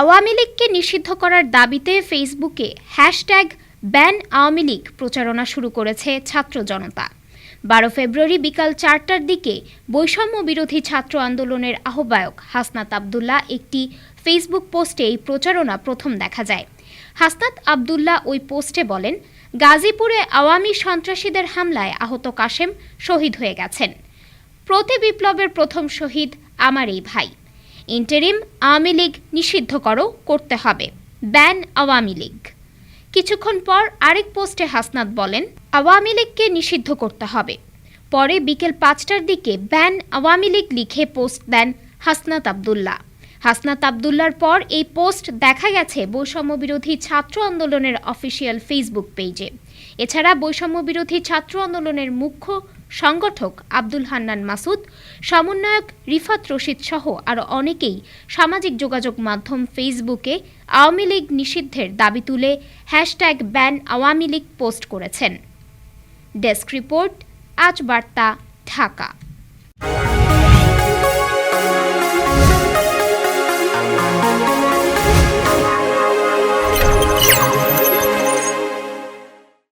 আওয়ামী লীগকে নিষিদ্ধ করার দাবিতে ফেসবুকে হ্যাশট্যাগ ব্যান আওয়ামী লীগ প্রচারণা শুরু করেছে ছাত্র জনতা। বারো ফেব্রুয়ারি বিকাল চারটার দিকে বৈষম্য বিরোধী ছাত্র আন্দোলনের আহ্বায়ক হাসনাত আবদুল্লাহ একটি ফেসবুক পোস্টে এই প্রচারণা প্রথম দেখা যায়। হাসনাত আবদুল্লাহ ওই পোস্টে বলেন, গাজীপুরে আওয়ামী সন্ত্রাসীদের হামলায় আহত কাশেম শহীদ হয়ে গেছেন। প্রতি বিপ্লবের প্রথম শহীদ আমার এই ভাই। ইন্টারিম আওয়ামী লীগ নিষিদ্ধ করো, করতে হবে। ব্যান আওয়ামী লীগ। কিছুক্ষণ পর আরেক পোস্টে হাসনাত বলেন, আওয়ামী লীগকে নিষিদ্ধ করতে হবে। পরে বিকেল পাঁচটার দিকে ব্যান আওয়ামী লীগ লিখে পোস্ট দেন হাসনাত আবদুল্লাহ। হাসনাত আবদুল্লার পর এই পোস্ট দেখা গেছে বৈষম্য বিরোধী ছাত্র আন্দোলনের অফিসিয়াল ফেসবুক পেজে। এছাড়া বৈষম্য বিরোধী ছাত্র আন্দোলনের মুখ্য সংগঠক আব্দুল হান্নান মাসুদ, সমন্বয়ক রিফাত রশিদ সহ আরও অনেকেই সামাজিক যোগাযোগ মাধ্যম ফেসবুকে আওয়ামী লীগ নিষিদ্ধের দাবি তুলে hashtag ban Awami League post করেছেন। ডেস্ক রিপোর্ট, আজ বার্তা, ঢাকা।